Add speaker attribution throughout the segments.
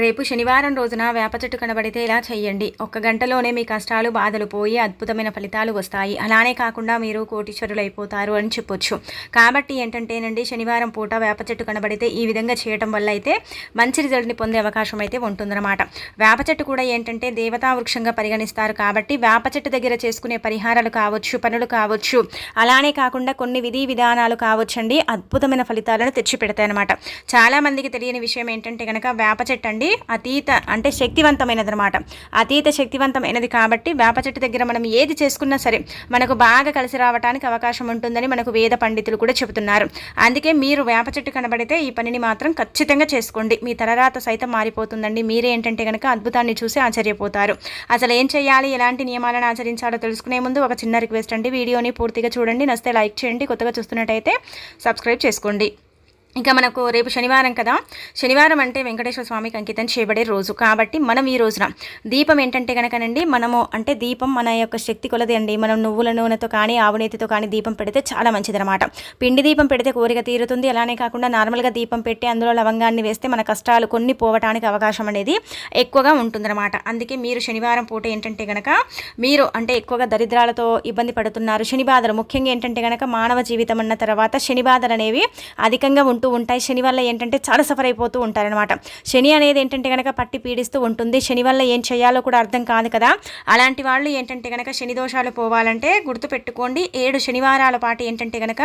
Speaker 1: రేపు శనివారం రోజున వేప చెట్టు కనబడితే ఇలా చేయండి ఒక్క గంటలోనే మీ కష్టాలు బాధలు పోయి అద్భుతమైన ఫలితాలు వస్తాయి. అలానే కాకుండా మీరు కోటీశ్వరులు అయిపోతారు అని చెప్పొచ్చు. కాబట్టి ఏంటంటేనండి శనివారం పూట వేప చెట్టు కనబడితే ఈ విధంగా చేయటం వల్ల అయితే మంచి రిజల్ట్ని పొందే అవకాశం అయితే ఉంటుందన్నమాట. వేప చెట్టు కూడా ఏంటంటే దేవతా వృక్షంగా పరిగణిస్తారు కాబట్టి వేప చెట్టు దగ్గర చేసుకునే పరిహారాలు కావచ్చు పనులు కావచ్చు అలానే కాకుండా కొన్ని విధి విధానాలు కావచ్చండి. అద్భుతమైన ఫలితాలను తెచ్చిపెడతాయి అనమాట చాలామందికి తెలియని విషయం ఏంటంటే కనుక వేప చెట్టు అండి అతీత అంటే శక్తివంతమైనది అనమాట అతీత శక్తివంతమైనది కాబట్టి వేప చెట్టు దగ్గర మనం ఏది చేసుకున్నా సరే మనకు బాగా కలిసి రావడానికి అవకాశం ఉంటుందని మనకు వేద పండితులు కూడా చెబుతున్నారు. అందుకే మీరు వేప చెట్టు కనబడితే ఈ పనిని మాత్రం ఖచ్చితంగా చేసుకోండి. మీ తలరాత సైతం మారిపోతుందండి. మీరే ఏంటంటే కనుక అద్భుతాన్ని చూసి ఆశ్చర్యపోతారు. అసలు ఏం చేయాలి? ఎలాంటి నియమాలను ఆచరించాలో తెలుసుకునే ముందు ఒక చిన్న రిక్వెస్ట్ అండి. వీడియోని పూర్తిగా చూడండి. నస్తే లైక్ చేయండి. కొత్తగా చూస్తున్నట్టయితే సబ్స్క్రైబ్ చేసుకోండి. ఇంకా మనకు రేపు శనివారం కదా. శనివారం అంటే వెంకటేశ్వర స్వామికి అంకితం చేయబడే రోజు. కాబట్టి మనం ఈ రోజున దీపం ఏంటంటే కనుకనండి మనము అంటే దీపం మన యొక్క శక్తి కొలది అండి. మనం నువ్వుల నూనెతో కానీ ఆవునేతితో కానీ దీపం పెడితే చాలా మంచిదనమాట పిండి దీపం పెడితే కోరిక తీరుతుంది. అలానే కాకుండా నార్మల్గా దీపం పెట్టి అందులో లవంగాన్ని వేస్తే మన కష్టాలు కొన్ని పోవటానికి అవకాశం అనేది ఎక్కువగా ఉంటుందన్నమాట. అందుకే మీరు శనివారం పూట ఏంటంటే కనుక మీరు అంటే ఎక్కువగా దరిద్రాలతో ఇబ్బంది పడుతున్నారు. శని బాధలు ముఖ్యంగా ఏంటంటే కనుక మానవ జీవితం అన్న తర్వాత శని బాధలు అనేవి అధికంగా ఉంటూ ఉంటాయి. శని వల్ల ఏంటంటే చాలా సఫర్ అయిపోతూ ఉంటారనమాట శని అనేది ఏంటంటే కనుక పట్టి పీడిస్తూ ఉంటుంది. శని వల్ల ఏం చేయాలో కూడా అర్థం కాదు కదా. అలాంటి వాళ్ళు ఏంటంటే కనుక శని దోషాలు పోవాలంటే గుర్తుపెట్టుకోండి. ఏడు శనివారాల పాటు ఏంటంటే కనుక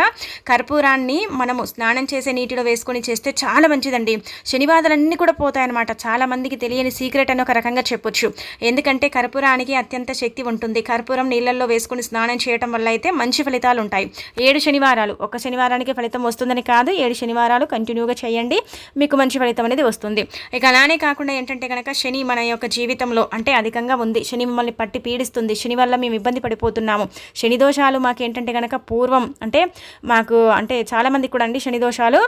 Speaker 1: కర్పూరాన్ని మనము స్నానం చేసే నీటిలో వేసుకొని చేస్తే చాలా మంచిదండి. శనివాదాలన్నీ కూడా పోతాయన్నమాట. చాలా మందికి తెలియని సీక్రెట్ అని ఒక రకంగా చెప్పొచ్చు. ఎందుకంటే కర్పూరానికి అత్యంత శక్తి ఉంటుంది. కర్పూరం నీళ్ళల్లో వేసుకుని స్నానం చేయటం వల్ల అయితే మంచి ఫలితాలు ఉంటాయి. ఏడు శనివారాలు. ఒక శనివారానికి ఫలితం వస్తుందని కాదు. ఏడు శనివారాలు కంటిన్యూగా చేయండి. మీకు మంచి ఫలితం అనేది వస్తుంది. ఇక అలానే కాకుండా ఏంటంటే కనుక శని మన యొక్క జీవితంలో అంటే అధికంగా ఉంది. శని మిమ్మల్ని పట్టి పీడిస్తుంది. శని వల్ల మేము ఇబ్బంది పడిపోతున్నాము. శని దోషాలు మాకు ఏంటంటే కనుక పూర్వం అంటే మాకు అంటే చాలామందికి కూడా అండి శని దోషాలు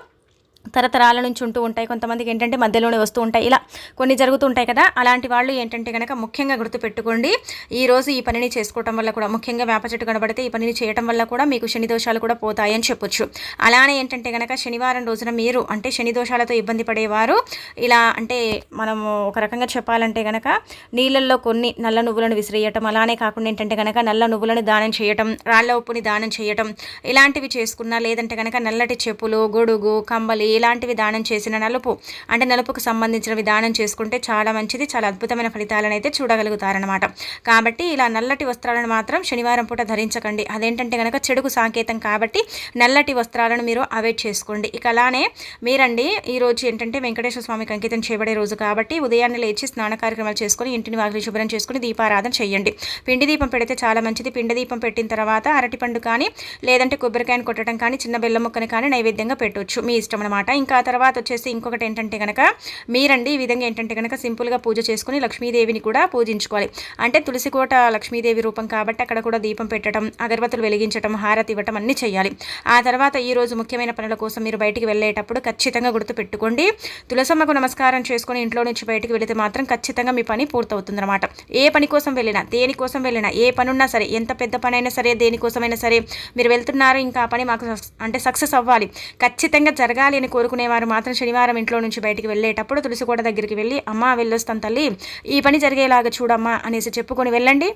Speaker 1: తరతరాల నుంచి ఉంటూ ఉంటాయి. కొంతమందికి ఏంటంటే మధ్యలోనే వస్తూ ఉంటాయి. ఇలా కొన్ని జరుగుతూ ఉంటాయి కదా అలాంటి వాళ్ళు ఏంటంటే కనుక ముఖ్యంగా గుర్తుపెట్టుకోండి. ఈరోజు ఈ పనిని చేసుకోవటం వల్ల కూడా ముఖ్యంగా వేప చెట్టు కనబడితే ఈ పనిని చేయటం వల్ల కూడా మీకు శని దోషాలు కూడా పోతాయని చెప్పొచ్చు. అలానే ఏంటంటే కనుక శనివారం రోజున మీరు అంటే శని దోషాలతో ఇబ్బంది పడేవారు. ఇలా అంటే మనము ఒక రకంగా చెప్పాలంటే కనుక నీళ్ళల్లో కొన్ని నల్ల నువ్వులను విసిరేయటం అలానే కాకుండా ఏంటంటే కనుక నల్ల నువ్వులను దానం చేయటం రాళ్ళ ఉప్పుని దానం చేయటం ఇలాంటివి చేసుకున్నా లేదంటే కనుక నల్లటి చెప్పులు గొడుగు కంబలి ఎలాంటి విధానం చేసిన నలుపు అంటే నలుపుకు సంబంధించిన విధానం చేసుకుంటే చాలా మంచిది చాలా అద్భుతమైన ఫలితాలను అయితే చూడగలుగుతారనమాట కాబట్టి ఇలా నల్లటి వస్త్రాలను మాత్రం శనివారం పూట ధరించకండి. అదేంటంటే కనుక చెడుకు సాంకేతం కాబట్టి నల్లటి వస్త్రాలను మీరు అవాయిడ్ చేసుకోండి. ఇక అలానే మీరండి ఈ రోజు ఏంటంటే వెంకటేశ్వర స్వామికి అంకితం చేయబడే రోజు కాబట్టి ఉదయాన్నే లేచి స్నాన కార్యక్రమాలు చేసుకొని ఇంటిని వాకిలి శుభ్రం చేసుకుని దీపారాధన చేయండి. పిండి దీపం పెడితే చాలా మంచిది. పిండి దీపం పెట్టిన తర్వాత అరటిపండు కానీ లేదంటే కొబ్బరికాయను కొట్టడం కానీ చిన్న బెల్లం ముక్కని కానీ నైవేద్యంగా పెట్టవచ్చు మీ ఇష్టం అనమాట ఇంకా తర్వాత వచ్చేసి ఇంకొకటి ఏంటంటే కనుక మీరండి ఈ విధంగా ఏంటంటే కనుక సింపుల్గా పూజ చేసుకుని లక్ష్మీదేవిని కూడా పూజించుకోవాలి. అంటే తులసికోట లక్ష్మీదేవి రూపం కాబట్టి అక్కడ కూడా దీపం పెట్టడం అగరబత్తులు వెలిగించడం హారతి ఇవ్వటం అన్నీ చేయాలి. ఆ తర్వాత ఈ రోజు ముఖ్యమైన పనుల కోసం మీరు బయటికి వెళ్ళేటప్పుడు ఖచ్చితంగా గుర్తుపెట్టుకోండి తులసమ్మకు నమస్కారం చేసుకుని ఇంట్లో నుంచి బయటికి వెళితే మాత్రం ఖచ్చితంగా మీ పని పూర్తవుతుందన్నమాట. ఏ పని కోసం వెళ్ళినా దేనికోసం వెళ్ళినా ఏ పనున్నా సరే ఎంత పెద్ద పని అయినా సరే దేనికోసమైనా సరే మీరు వెళ్తున్నారు ఇంకా ఆ పని మాకు అంటే సక్సెస్ అవ్వాలి. ఖచ్చితంగా జరగాలి అని కోరుకునేవారు. మాత్రం శనివారం ఇంట్లో నుంచి బయటికి వెళ్ళేటప్పుడు తులసికోట దగ్గరికి వెళ్ళి అమ్మ వెళ్ళొస్తాను తల్లి. ఈ పని జరిగేలాగా చూడమ్మా అనేసి చెప్పుకొని వెళ్ళండి.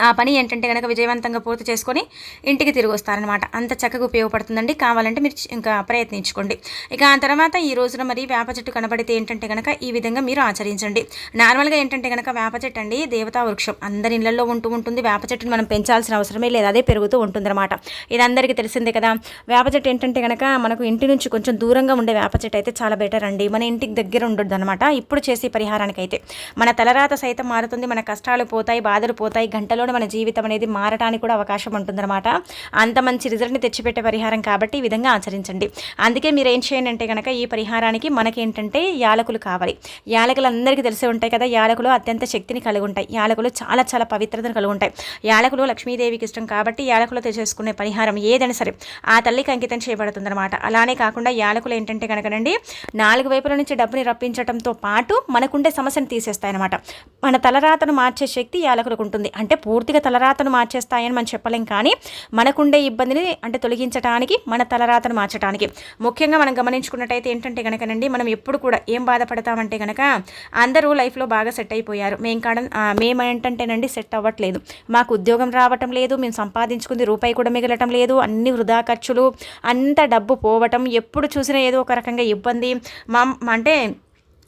Speaker 1: ఆ పని ఏంటంటే కనుక విజయవంతంగా పూర్తి చేసుకొని ఇంటికి తిరిగి వస్తారనమాట అంత చక్కగా ఉపయోగపడుతుందండి. కావాలంటే మీరు ఇంకా ప్రయత్నించుకోండి. ఇక ఆ తర్వాత ఈ రోజున మరి వేప చెట్టు కనబడితే ఏంటంటే కనుక ఈ విధంగా మీరు ఆచరించండి. నార్మల్గా ఏంటంటే కనుక వేప చెట్టు అండి దేవతా వృక్షం. అందరి ఇళ్ళలో ఉంటూ ఉంటుంది. వేప చెట్టును మనం పెంచాల్సిన అవసరమే లేదు. అదే పెరుగుతూ ఉంటుందన్నమాట. ఇది అందరికీ తెలిసిందే కదా. వేప చెట్టు ఏంటంటే కనుక మనకు ఇంటి నుంచి కొంచెం దూరంగా ఉండే వేప చెట్టు అయితే చాలా బెటర్ అండి. మన ఇంటికి దగ్గర ఉండొద్దు అనమాట ఇప్పుడు చేసే పరిహారానికి అయితే మన తలరాత సైతం మారుతుంది. మన కష్టాలు పోతాయి బాధలు పోతాయి మన జీవితం అనేది మారటానికి కూడా అవకాశం ఉంటుందన్నమాట. అంత మంచి రిజల్ట్ని తెచ్చిపెట్టే పరిహారం కాబట్టి ఈ విధంగా ఆచరించండి. అందుకే మీరు ఏం చేయండి అంటే కనుక ఈ పరిహారానికి మనకేంటంటే యాలకులు కావాలి. యాలకులు అందరికీ తెలిసే ఉంటాయి కదా యాలకులు అత్యంత శక్తిని కలిగి ఉంటాయి యాలకులు చాలా చాలా పవిత్రతను కలిగి ఉంటాయి యాలకులు లక్ష్మీదేవికి ఇష్టం కాబట్టి యాలకులతో చేసుకునే పరిహారం ఏదైనా సరే ఆ తల్లికి అంకితం చేయబడుతుందన్నమాట. అలానే కాకుండా యాలకులు ఏంటంటే కనుకనండి నాలుగు వైపుల నుంచి డబ్బుని రప్పించడంతో పాటు మనకుండే సమస్యను తీసేస్తాయన్నమాట. మన తలరాతను మార్చే శక్తి యాలకులకు ఉంటుంది. అంటే పూ పూర్తిగా తలరాతను మార్చేస్తాయని మనం చెప్పలేం. కానీ మనకుండే ఇబ్బందిని అంటే తొలగించడానికి మన తలరాతను మార్చడానికి ముఖ్యంగా మనం గమనించుకున్నట్టయితే ఏంటంటే కనుకనండి మనం ఎప్పుడు కూడా ఏం బాధపడతామంటే కనుక అందరూ లైఫ్లో బాగా సెట్ అయిపోయారు. మేము కాడ మేము ఏంటంటేనండి సెట్ అవ్వట్లేదు. మాకు ఉద్యోగం రావటం లేదు మేము సంపాదించుకుంది రూపాయి కూడా మిగలటం లేదు అన్ని వృధా ఖర్చులు అంత డబ్బు పోవటం ఎప్పుడు చూసినా ఏదో ఒక రకంగా ఇబ్బంది. మా అంటే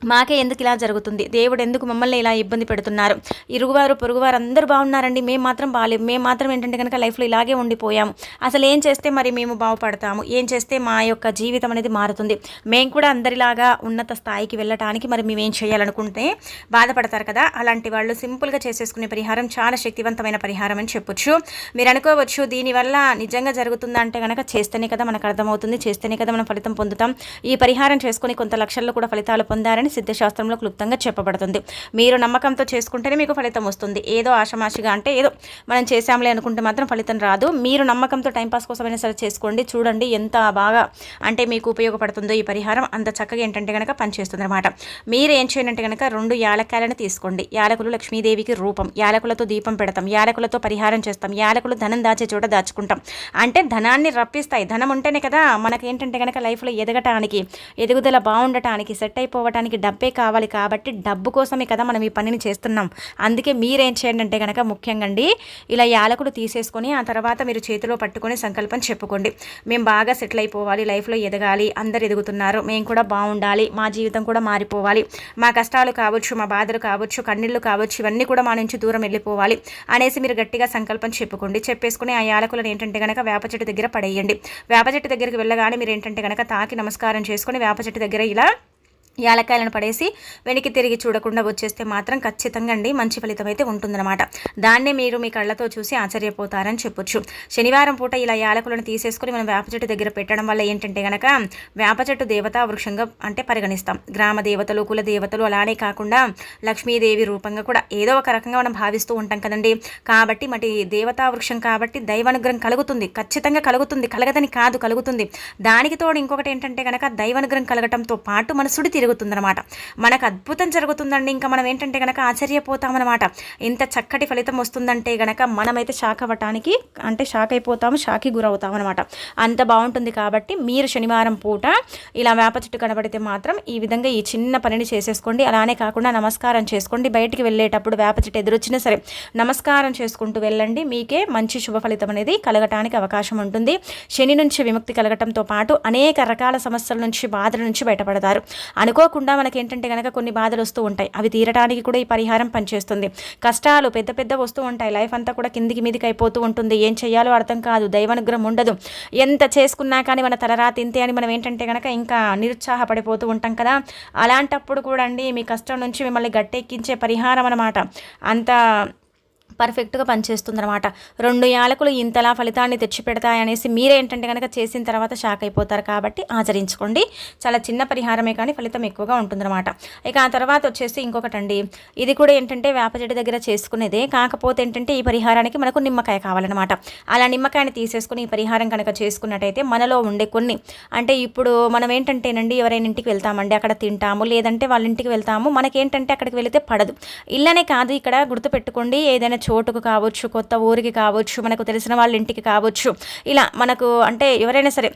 Speaker 1: మాకే ఎందుకు ఇలా జరుగుతుంది? దేవుడు ఎందుకు మమ్మల్ని ఇలా ఇబ్బంది పెడుతున్నారు? ఇరుగువారు పొరుగువారు అందరూ బాగున్నారండి. మేము మాత్రం బాగాలేము మేము మాత్రం ఏంటంటే కనుక లైఫ్లో ఇలాగే ఉండిపోయాము అసలు ఏం చేస్తే మరి మేము బాగుపడతాము? ఏం చేస్తే మా యొక్క జీవితం అనేది మారుతుంది? మేము కూడా అందరిలాగా ఉన్నత స్థాయికి వెళ్ళటానికి మరి మేము ఏం చేయాలనుకుంటే బాధపడతారు కదా? అలాంటి వాళ్ళు సింపుల్గా చేసేసుకునే పరిహారం చాలా శక్తివంతమైన పరిహారం అని చెప్పొచ్చు. మీరు అనుకోవచ్చు దీనివల్ల నిజంగా జరుగుతుందా అంటే కనుక చేస్తేనే కదా మనకు అర్థమవుతుంది చేస్తేనే కదా మనం ఫలితం పొందుతాం. ఈ పరిహారం చేసుకుని కొంత లక్షల్లో కూడా ఫలితాలు పొందారని అని సిద్ధశాస్త్రంలో క్లుప్తంగా చెప్పబడుతుంది. మీరు నమ్మకంతో చేసుకుంటేనే మీకు ఫలితం వస్తుంది. ఏదో ఆశమాషిగా అంటే ఏదో మనం చేశాంలే అనుకుంటే మాత్రం ఫలితం రాదు. మీరు నమ్మకంతో టైంపాస్ కోసమైనా సరే చేసుకోండి. చూడండి ఎంత బాగా అంటే మీకు ఉపయోగపడుతుందో ఈ పరిహారం. అంత చక్కగా ఏంటంటే కనుక పనిచేస్తుంది అనమాట మీరు ఏం చేయాలంటే కనుక రెండు యాలకాయలను తీసుకోండి. యాలకులు లక్ష్మీదేవికి రూపం. యాలకులతో దీపం పెడతాం. యాలకులతో పరిహారం చేస్తాం. యాలకులు ధనం దాచే చోట దాచుకుంటాం. అంటే ధనాన్ని రప్పిస్తాయి. ధనం ఉంటేనే కదా మనకేంటంటే కనుక లైఫ్లో ఎదగటానికి ఎదుగుదల బాగుండటానికి సెట్ అయిపోవటానికి మనకి డబ్బే కావాలి కాబట్టి డబ్బు కోసమే కదా మనం ఈ పనిని చేస్తున్నాం. అందుకే మీరేం చేయండి అంటే కనుక ముఖ్యంగా అండి ఇలా యాలకులు తీసేసుకొని ఆ తర్వాత మీరు చేతిలో పట్టుకొని సంకల్పం చెప్పుకోండి. మేము బాగా సెటిల్ అయిపోవాలి లైఫ్లో ఎదగాలి అందరు ఎదుగుతున్నారు మేము కూడా బాగుండాలి మా జీవితం కూడా మారిపోవాలి. మా కష్టాలు కావచ్చు మా బాధలు కావచ్చు కన్నీళ్ళు కావచ్చు ఇవన్నీ కూడా మా నుంచి దూరం వెళ్ళిపోవాలి అనేసి మీరు గట్టిగా సంకల్పం చెప్పుకోండి. చెప్పేసుకుని ఆ యాలకులను ఏంటంటే కనుక వేప చెట్టు దగ్గర పడేయండి. వేప చెట్టు దగ్గరికి వెళ్ళగానే మీరు ఏంటంటే కనుక తాకి నమస్కారం చేసుకుని వేప చెట్టు దగ్గర ఇలా యాలకాయలను పడేసి వెనక్కి తిరిగి చూడకుండా వచ్చేస్తే మాత్రం ఖచ్చితంగా అండి మంచి ఫలితం అయితే ఉంటుందన్నమాట. దాన్నే మీరు మీ కళ్ళతో చూసి ఆశ్చర్యపోతారని చెప్పొచ్చు. శనివారం పూట ఇలా యాలకులను తీసేసుకొని మనం వేప చెట్టు దగ్గర పెట్టడం వల్ల ఏంటంటే కనుక వేప చెట్టు దేవతా వృక్షంగా అంటే పరిగణిస్తాం. గ్రామ దేవతలు కుల దేవతలు అలానే కాకుండా లక్ష్మీదేవి రూపంగా కూడా ఏదో ఒక రకంగా మనం భావిస్తూ ఉంటాం కదండి. కాబట్టి మటి దేవతా వృక్షం కాబట్టి దైవానుగ్రహం కలుగుతుంది. ఖచ్చితంగా కలుగుతుంది. కలగదని కాదు కలుగుతుంది. దానికి తోడు ఇంకొకటి ఏంటంటే కనుక దైవానుగ్రహం కలగటంతో పాటు మన సుడి జరుగుతుందనమాట మనకు అద్భుతం జరుగుతుందండి. ఇంకా మనం ఏంటంటే కనుక ఆశ్చర్యపోతామన్నమాట. ఇంత చక్కటి ఫలితం వస్తుందంటే గనక మనమైతే షాక్ అవ్వటానికి అంటే షాక్ అయిపోతాము షాక్కి గురవుతాం అనమాట అంత బాగుంటుంది కాబట్టి మీరు శనివారం పూట ఇలా వేప చెట్టు కనబడితే మాత్రం ఈ విధంగా ఈ చిన్న పనిని చేసేసుకోండి. అలానే కాకుండా నమస్కారం చేసుకోండి. బయటికి వెళ్ళేటప్పుడు వేప చెట్టు ఎదురొచ్చినా సరే నమస్కారం చేసుకుంటూ వెళ్ళండి. మీకే మంచి శుభ ఫలితం అనేది కలగటానికి అవకాశం ఉంటుంది. శని నుంచి విముక్తి కలగటంతో పాటు అనేక రకాల సమస్యల నుంచి బాధల నుంచి బయటపడతారు. అనుకు అనుకోకుండా మనకి ఏంటంటే కనుక కొన్ని బాధలు వస్తూ ఉంటాయి. అవి తీరడానికి కూడా ఈ పరిహారం పనిచేస్తుంది. కష్టాలు పెద్ద పెద్ద వస్తూ ఉంటాయి. లైఫ్ అంతా కూడా కిందికి మీదికి అయిపోతూ ఉంటుంది. ఏం చేయాలో అర్థం కాదు. దైవానుగ్రహం ఉండదు. ఎంత చేసుకున్నా కానీ మన తలరా తింతే అని మనం ఏంటంటే కనుక ఇంకా నిరుత్సాహపడిపోతూ ఉంటాం కదా. అలాంటప్పుడు కూడా అండి మీ కష్టం నుంచి మిమ్మల్ని గట్టెక్కించే పరిహారం అనమాట అంత పర్ఫెక్ట్గా పనిచేస్తుంది అనమాట రెండు యాలకులు ఇంతలా ఫలితాన్ని తెచ్చిపెడతాయనేసి మీరేంటంటే కనుక చేసిన తర్వాత షాక్ అయిపోతారు కాబట్టి ఆచరించుకోండి. చాలా చిన్న పరిహారమే కానీ ఫలితం ఎక్కువగా ఉంటుందన్నమాట. ఇక ఆ తర్వాత వచ్చేసి ఇంకొకటండి. ఇది కూడా ఏంటంటే వేప చెట్టు దగ్గర చేసుకునేదే. కాకపోతే ఏంటంటే ఈ పరిహారానికి మనకు నిమ్మకాయ కావాలన్నమాట. అలా నిమ్మకాయని తీసేసుకుని ఈ పరిహారం కనుక చేసుకున్నట్టయితే మనలో ఉండే కొన్ని అంటే ఇప్పుడు మనం ఏంటంటేనండి ఎవరైనా ఇంటికి వెళ్తామండి అక్కడ తింటాము. లేదంటే వాళ్ళ ఇంటికి వెళ్తాము. మనకేంటంటే అక్కడికి వెళితే పడదు. ఇల్లనే కాదు ఇక్కడ గుర్తుపెట్టుకోండి. ఏదైనా చోటుకు కావచ్చు కొత్త ఊరికి కావచ్చు మనకు తెలిసిన వాళ్ళ ఇంటికి కావచ్చు. ఇలా మనకు అంటే ఎవరైనా సరే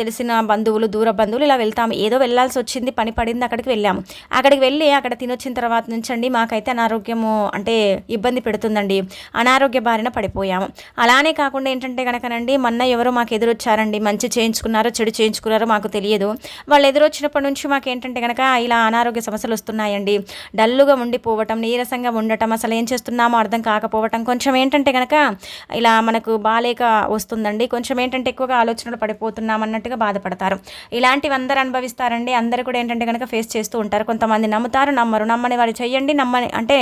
Speaker 1: తెలిసిన బంధువులు దూర బంధువులు ఇలా వెళ్తాము. ఏదో వెళ్ళాల్సి వచ్చింది పని పడింది అక్కడికి వెళ్ళాము. అక్కడికి వెళ్ళి అక్కడ తినొచ్చిన తర్వాత నుంచి అండి మాకైతే అనారోగ్యము అంటే ఇబ్బంది పెడుతుందండి. అనారోగ్య బారిన పడిపోయాము. అలానే కాకుండా ఏంటంటే కనుకనండి మొన్న ఎవరో మాకు ఎదురొచ్చారండి. మంచి చేయించుకున్నారో చెడు చేయించుకున్నారో మాకు తెలియదు. వాళ్ళు ఎదురొచ్చినప్పటి నుంచి మాకు ఏంటంటే కనుక ఇలా అనారోగ్య సమస్యలు వస్తున్నాయండి. డల్లుగా ఉండిపోవటం నీరసంగా ఉండటం అసలు ఏం చేస్తున్నామో అర్థం కాక రాకపోవటం కొంచెం ఏంటంటే కనుక ఇలా మనకు బాలేక వస్తుందండి. కొంచెం ఏంటంటే ఎక్కువగా ఆలోచనలు పడిపోతున్నాం అన్నట్టుగా బాధపడతారు. ఇలాంటివి అందరు అనుభవిస్తారండి. అందరు కూడా ఏంటంటే కనుక ఫేస్ చేస్తూ ఉంటారు. కొంతమంది నమ్ముతారు నమ్మరు. నమ్మని వారు చెయ్యండి. నమ్మని అంటే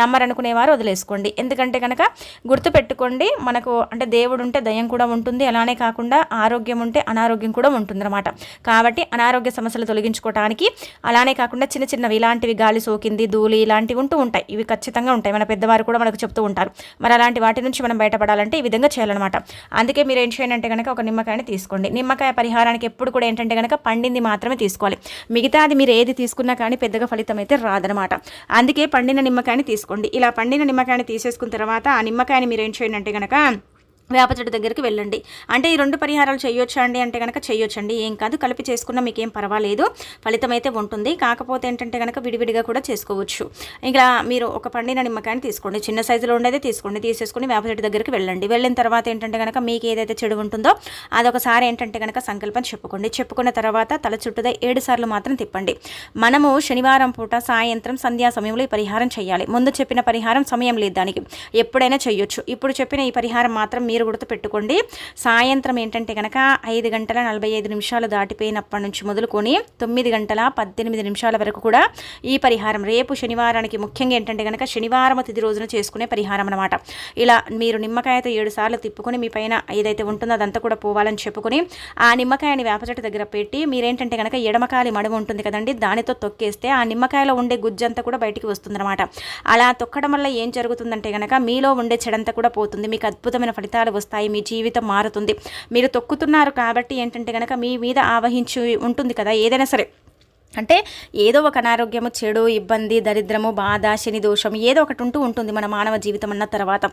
Speaker 1: నమ్మరనుకునేవారు వదిలేసుకోండి. ఎందుకంటే కనుక గుర్తుపెట్టుకోండి మనకు అంటే దేవుడు ఉంటే దయం కూడా ఉంటుంది. అలానే కాకుండా ఆరోగ్యం ఉంటే అనారోగ్యం కూడా ఉంటుందన్నమాట. కాబట్టి అనారోగ్య సమస్యలు తొలగించుకోవడానికి అలానే కాకుండా చిన్న చిన్నవి ఇలాంటివి గాలి సోకింది ధూళి ఇలాంటివి ఉంటూ ఉంటాయి. ఇవి ఖచ్చితంగా ఉంటాయి. మన పెద్దవారు కూడా మనకు చెప్తూ ఉంటారు. మరి అలాంటి వాటి నుంచి మనం బయటపడాలంటే ఈ విధంగా చేయాలన్నమాట. అందుకే మీరు ఏం చేయండి అంటే కనుక ఒక నిమ్మకాయని తీసుకోండి. నిమ్మకాయ పరిహారానికి ఎప్పుడు కూడా ఏంటంటే కనుక పండింది మాత్రమే తీసుకోవాలి. మిగతా అది మీరు ఏది తీసుకున్నా కానీ పెద్దగా ఫలితం అయితే రాదనమాట అందుకే పండిన నిమ్మకాయని తీసుకోండి. ఇలా పండిన నిమ్మకాయని తీసేసుకున్న తర్వాత ఆ నిమ్మకాయని మీరు ఏం చేయండి అంటే కనుక వేప చెట్టు దగ్గరికి వెళ్ళండి. అంటే ఈ రెండు పరిహారాలు చేయొచ్చా అండి అంటే కనుక చేయొచ్చండి. ఏం కాదు కలిపి చేసుకున్న మీకు ఏం పర్వాలేదు. ఫలితం అయితే ఉంటుంది. కాకపోతే ఏంటంటే కనుక విడివిడిగా కూడా చేసుకోవచ్చు. ఇంకా మీరు ఒక పండిన నిమ్మకాయని తీసుకోండి. చిన్న సైజులో ఉండేది తీసుకోండి. తీసేసుకుని వేప చెట్టు దగ్గరికి వెళ్ళండి. వెళ్ళిన తర్వాత ఏంటంటే కనుక మీకు ఏదైతే చెడు ఉంటుందో అదొకసారి ఏంటంటే కనుక సంకల్పం చెప్పుకోండి. చెప్పుకున్న తర్వాత తల చుట్టూదా ఏడు సార్లు మాత్రం తిప్పండి. మనము శనివారం పూట సాయంత్రం సంధ్యా సమయంలో ఈ పరిహారం చేయాలి. ముందు చెప్పిన పరిహారం సమయం లేదు దానికి. ఎప్పుడైనా చేయొచ్చు. ఇప్పుడు చెప్పిన ఈ పరిహారం మాత్రం మీరు గుర్తుపెట్టుకోండి. సాయంత్రం ఏంటంటే కనుక ఐదు గంటల నలభై ఐదు నిమిషాలు దాటిపోయినప్పటి నుంచి మొదలుకొని తొమ్మిది గంటల పద్దెనిమిది నిమిషాల వరకు కూడా ఈ పరిహారం రేపు శనివారానికి ముఖ్యంగా ఏంటంటే కనుక శనివారం తిది రోజున చేసుకునే పరిహారం అనమాట ఇలా మీరు నిమ్మకాయతో ఏడు సార్లు తిప్పుకొని మీ పైన ఏదైతే ఉంటుందో అదంతా కూడా పోవాలని చెప్పుకొని ఆ నిమ్మకాయని వేప చెట్టు దగ్గర పెట్టి మీరేంటంటే కనుక ఎడమకాలి మడమ ఉంటుంది కదండి దానితో తొక్కేస్తే ఆ నిమ్మకాయలో ఉండే గుజ్జంతా కూడా బయటికి వస్తుందన్నమాట. అలా తొక్కడం వల్ల ఏం జరుగుతుందంటే కనుక మీలో ఉండే చెడంతా కూడా పోతుంది. మీకు అద్భుతమైన ఫలితాలు వస్తాయి మీ జీవితం మారుతుంది. మీరు తొక్కుతున్నారు కాబట్టి ఏంటంటే కనుక మీ మీద ఆవహించి ఉంటుంది కదా ఏదైనా సరే. అంటే ఏదో ఒక అనారోగ్యము చెడు ఇబ్బంది దరిద్రము బాధ శని దోషం ఏదో ఒకటి ఉంటూ ఉంటుంది మన మానవ జీవితం అన్న తర్వాత.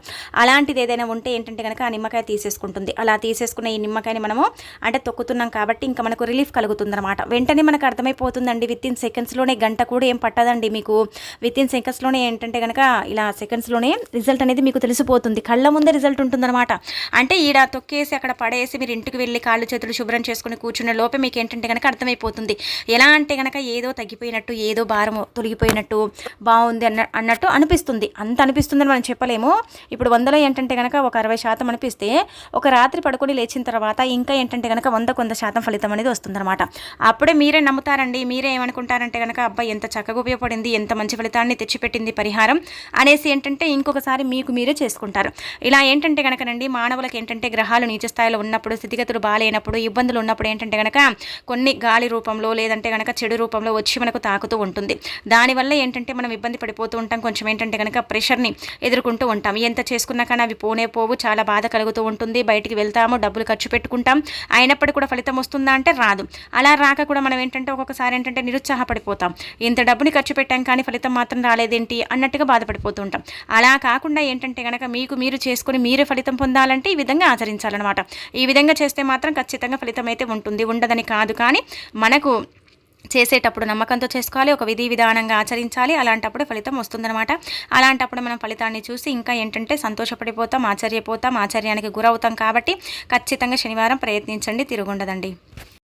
Speaker 1: అలాంటిది ఏదైనా ఉంటే ఏంటంటే కనుక ఆ నిమ్మకాయ తీసేసుకుంటుంది. అలా తీసేసుకున్న ఈ నిమ్మకాయని మనము అంటే తొక్కుతున్నాం కాబట్టి ఇంకా మనకు రిలీఫ్ కలుగుతుంది అనమాట వెంటనే మనకు అర్థమైపోతుందండి విత్ ఇన్ సెకండ్స్లోనే గంట కూడా ఏం పట్టదండి మీకు. విత్ ఇన్ సెకండ్స్లోనే ఏంటంటే కనుక ఇలా సెకండ్స్లోనే రిజల్ట్ అనేది మీకు తెలిసిపోతుంది. కళ్ళ ముందే రిజల్ట్ ఉంటుందన్నమాట. అంటే ఈడ తొక్కేసి అక్కడ పడేసి మీరు ఇంటికి వెళ్ళి కాళ్ళు చేతులు శుభ్రం చేసుకుని కూర్చునే లోపే మీకు ఏంటంటే కనుక అర్థమైపోతుంది. ఎలా అంటే కనుక ఏదో తగ్గిపోయినట్టు ఏదో భారం తొలగిపోయినట్టు బాగుంది అన్న అన్నట్టు అనిపిస్తుంది. అంత అనిపిస్తుందని మనం చెప్పలేము. ఇప్పుడు వందలో ఏంటంటే కనుక ఒక అరవై శాతం అనిపిస్తే ఒక రాత్రి పడుకొని లేచిన తర్వాత ఇంకా ఏంటంటే కనుక వంద కొంత శాతం ఫలితం అనేది వస్తుందన్నమాట. అప్పుడే మీరే నమ్ముతారండి. మీరే ఏమనుకుంటారంటే కనుక అబ్బాయి ఎంత చక్కగా ఉపయోగపడింది ఎంత మంచి ఫలితాన్ని తెచ్చిపెట్టింది పరిహారం అనేసి ఏంటంటే ఇంకొకసారి మీకు మీరే చేసుకుంటారు. ఇలా ఏంటంటే కనుకనండి మానవులకు ఏంటంటే గ్రహాలు నీచ స్థాయిలో ఉన్నప్పుడు స్థితిగతులు బాగాలేనప్పుడు ఇబ్బందులు ఉన్నప్పుడు ఏంటంటే కనుక కొన్ని గాలి రూపంలో లేదంటే కనుక చెడు రూపంలో వచ్చి మనకు తాకుతూ ఉంటుంది. దానివల్ల ఏంటంటే మనం ఇబ్బంది పడిపోతూ ఉంటాం. కొంచెం ఏంటంటే కనుక ప్రెషర్ని ఎదుర్కొంటూ ఉంటాం. ఎంత చేసుకున్నా కానీ అవి పోనే పోవు. చాలా బాధ కలుగుతూ ఉంటుంది. బయటికి వెళ్తాము డబ్బులు ఖర్చు పెట్టుకుంటాం. అయినప్పటికీ కూడా ఫలితం వస్తుందా అంటే రాదు. అలా రాక కూడా మనం ఏంటంటే ఒక్కొక్కసారి ఏంటంటే నిరుత్సాహపడిపోతాం. ఇంత డబ్బుని ఖర్చు పెట్టాం కానీ ఫలితం మాత్రం రాలేదేంటి అన్నట్టుగా బాధపడిపోతూ ఉంటాం. అలా కాకుండా ఏంటంటే కనుక మీకు మీరు చేసుకుని మీరే ఫలితం పొందాలంటే ఈ విధంగా ఆచరించాలన్నమాట. ఈ విధంగా చేస్తే మాత్రం ఖచ్చితంగా ఫలితం అయితే ఉంటుంది. ఉండదని కాదు కానీ మనకు చేసేటప్పుడు నమ్మకంతో చేసుకోవాలి ఒక విధి విధానంగా ఆచరించాలి అలాంటప్పుడు ఫలితం వస్తుందన్నమాట. అలాంటప్పుడు మనం ఫలితాన్ని చూసి ఇంకా ఏంటంటే సంతోషపడిపోతాం ఆశ్చర్యపోతాం ఆశ్చర్యానికి గురవుతాం కాబట్టి ఖచ్చితంగా శనివారం ప్రయత్నించండి తిరుగుండదండి.